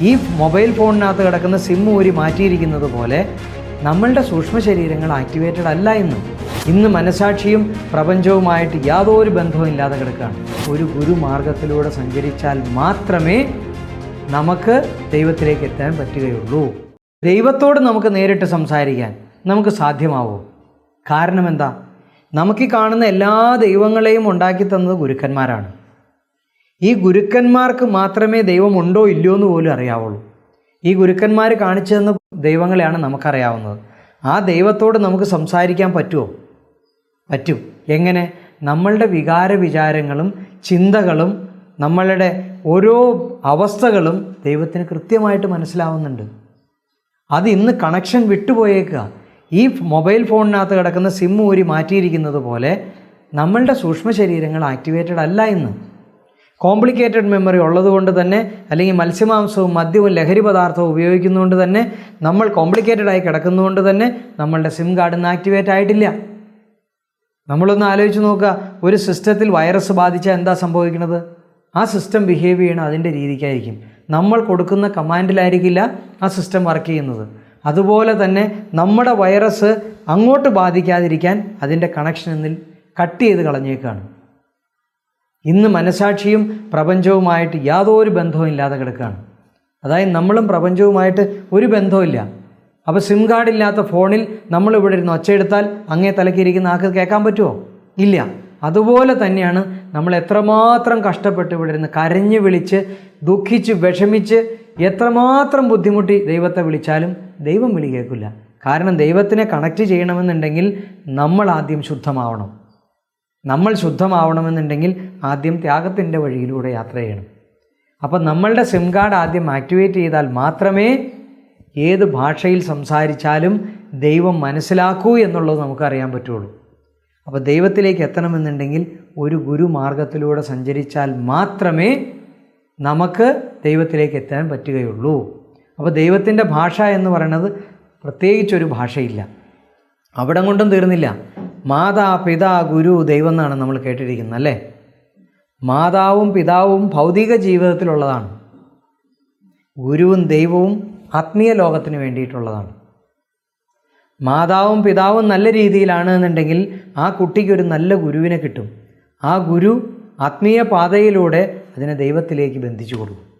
ഈ മൊബൈൽ ഫോണിനകത്ത് കിടക്കുന്ന സിം ഊരി മാറ്റിയിരിക്കുന്നത് പോലെ നമ്മളുടെ സൂക്ഷ്മ ശരീരങ്ങൾ ആക്ടിവേറ്റഡ് അല്ല ഇന്ന് ഇന്ന് മനസാക്ഷിയും പ്രപഞ്ചവുമായിട്ട് യാതൊരു ബന്ധവും ഇല്ലാതെ കിടക്കുകയാണ്. ഒരു ഗുരുമാർഗത്തിലൂടെ സഞ്ചരിച്ചാൽ മാത്രമേ നമുക്ക് ദൈവത്തിലേക്ക് എത്താൻ പറ്റുകയുള്ളൂ. ദൈവത്തോട് നമുക്ക് നേരിട്ട് സംസാരിക്കാൻ നമുക്ക് സാധ്യമാവോ? കാരണം എന്താ? നമുക്ക് കാണുന്ന എല്ലാ ദൈവങ്ങളെയും ഉണ്ടാക്കി തന്നത് ഗുരുക്കന്മാരാണ്. ഈ ഗുരുക്കന്മാർക്ക് മാത്രമേ ദൈവം ഉണ്ടോ ഇല്ലയോ എന്ന് പോലും അറിയാവുള്ളൂ. ഈ ഗുരുക്കന്മാർ കാണിച്ചു തന്ന ദൈവങ്ങളെയാണ് നമുക്കറിയാവുന്നത്. ആ ദൈവത്തോട് നമുക്ക് സംസാരിക്കാൻ പറ്റുമോ പറ്റും. എങ്ങനെ? നമ്മളുടെ വികാര വിചാരങ്ങളും ചിന്തകളും നമ്മളുടെ ഓരോ അവസ്ഥകളും ദൈവത്തിന് കൃത്യമായിട്ട് മനസ്സിലാവുന്നുണ്ട്. അത് ഇന്ന് കണക്ഷൻ വിട്ടുപോയേക്കുക. ഈ മൊബൈൽ ഫോണിനകത്ത് കിടക്കുന്ന സിം ഊരി മാറ്റിയിരിക്കുന്നത് പോലെ നമ്മളുടെ സൂക്ഷ്മ ശരീരങ്ങൾ ആക്ടിവേറ്റഡ് അല്ല ഇന്ന്. കോംപ്ലിക്കേറ്റഡ് മെമ്മറി ഉള്ളതുകൊണ്ട് തന്നെ അല്ലെങ്കിൽ മത്സ്യമാംസവും മദ്യവും ലഹരി പദാർത്ഥവും ഉപയോഗിക്കുന്നതുകൊണ്ട് തന്നെ നമ്മൾ കോംപ്ലിക്കേറ്റഡ് ആയി കിടക്കുന്നതുകൊണ്ട് തന്നെ നമ്മളുടെ സിം കാർഡ് ഇന്ന് ആക്ടിവേറ്റ് ആയിട്ടില്ല. നമ്മളൊന്ന് ആലോചിച്ച് നോക്കുക ഒരു സിസ്റ്റത്തിൽ വൈറസ് ബാധിച്ചാൽ എന്താ സംഭവിക്കുന്നത്? ആ സിസ്റ്റം ബിഹേവ് ചെയ്യണം അതിന്റെ രീതിക്കായിരിക്കും. നമ്മൾ കൊടുക്കുന്ന കമാൻഡിലായിരിക്കില്ല ആ സിസ്റ്റം വർക്ക് ചെയ്യുന്നത്. അതുപോലെ തന്നെ നമ്മുടെ വൈറസ് അങ്ങോട്ട് ബാധിക്കാതിരിക്കാൻ അതിന്റെ കണക്ഷൻ കട്ട് ചെയ്ത് കളഞ്ഞേക്കാണ്. ഇന്ന് മനസാക്ഷിയും പ്രപഞ്ചവുമായിട്ട് യാതൊരു ബന്ധവും ഇല്ലാതെ കിടക്കുകയാണ്. അതായത് നമ്മളും പ്രപഞ്ചവുമായിട്ട് ഒരു ബന്ധവുമില്ല അപ്പോൾ സിം കാർഡ് ഇല്ലാത്ത ഫോണിൽ നമ്മൾ ഇവിടെ ഇരുന്ന് ഒച്ചയെടുത്താൽ അങ്ങേ തലക്കിരിക്കുന്ന ആൾക്ക് കേൾക്കാൻ പറ്റുമോ ഇല്ല. അതുപോലെ തന്നെയാണ് നമ്മൾ എത്രമാത്രം കഷ്ടപ്പെട്ട് ഇവിടെ ഇരുന്ന് കരഞ്ഞ് വിളിച്ച് ദുഃഖിച്ച് വിഷമിച്ച് എത്രമാത്രം ബുദ്ധിമുട്ടി ദൈവത്തെ വിളിച്ചാലും ദൈവം വിളി കേൾക്കില്ല. കാരണം ദൈവത്തിനെ കണക്റ്റ് ചെയ്യണമെന്നുണ്ടെങ്കിൽ നമ്മൾ ആദ്യം ശുദ്ധമാവണം. നമ്മൾ ശുദ്ധമാവണമെന്നുണ്ടെങ്കിൽ ആദ്യം ത്യാഗത്തിന്റെ വഴിയിലൂടെ യാത്ര ചെയ്യണം. അപ്പം നമ്മളുടെ സിം കാർഡ് ആദ്യം ആക്ടിവേറ്റ് ചെയ്താൽ മാത്രമേ ഏത് ഭാഷയിൽ സംസാരിച്ചാലും ദൈവം മനസ്സിലാക്കൂ എന്നുള്ളത് നമുക്കറിയാൻ പറ്റുള്ളൂ. അപ്പോൾ ദൈവത്തിലേക്ക് എത്തണമെന്നുണ്ടെങ്കിൽ ഒരു ഗുരുമാർഗത്തിലൂടെ സഞ്ചരിച്ചാൽ മാത്രമേ നമുക്ക് ദൈവത്തിലേക്ക് എത്താൻ പറ്റുകയുള്ളൂ. അപ്പോൾ ദൈവത്തിന്റെ ഭാഷ എന്ന് പറയുന്നത് പ്രത്യേകിച്ചൊരു ഭാഷയില്ല. അവിടെ കൊണ്ടും തീർന്നില്ല. മാതാ പിതാ ഗുരു ദൈവം എന്നാണ് നമ്മൾ കേട്ടിരിക്കുന്നത് അല്ലേ? മാതാവും പിതാവും ഭൗതിക ജീവിതത്തിലുള്ളതാണ്. ഗുരുവും ദൈവവും ആത്മീയ ലോകത്തിന് വേണ്ടിയിട്ടുള്ളതാണ്. മാതാവും പിതാവും നല്ല രീതിയിലാണ് എന്നുണ്ടെങ്കിൽ ആ കുട്ടിക്കൊരു നല്ല ഗുരുവിനെ കിട്ടും. ആ ഗുരു ആത്മീയ പാതയിലൂടെ അതിനെ ദൈവത്തിലേക്ക് ബന്ധിച്ചു കൊടുക്കും.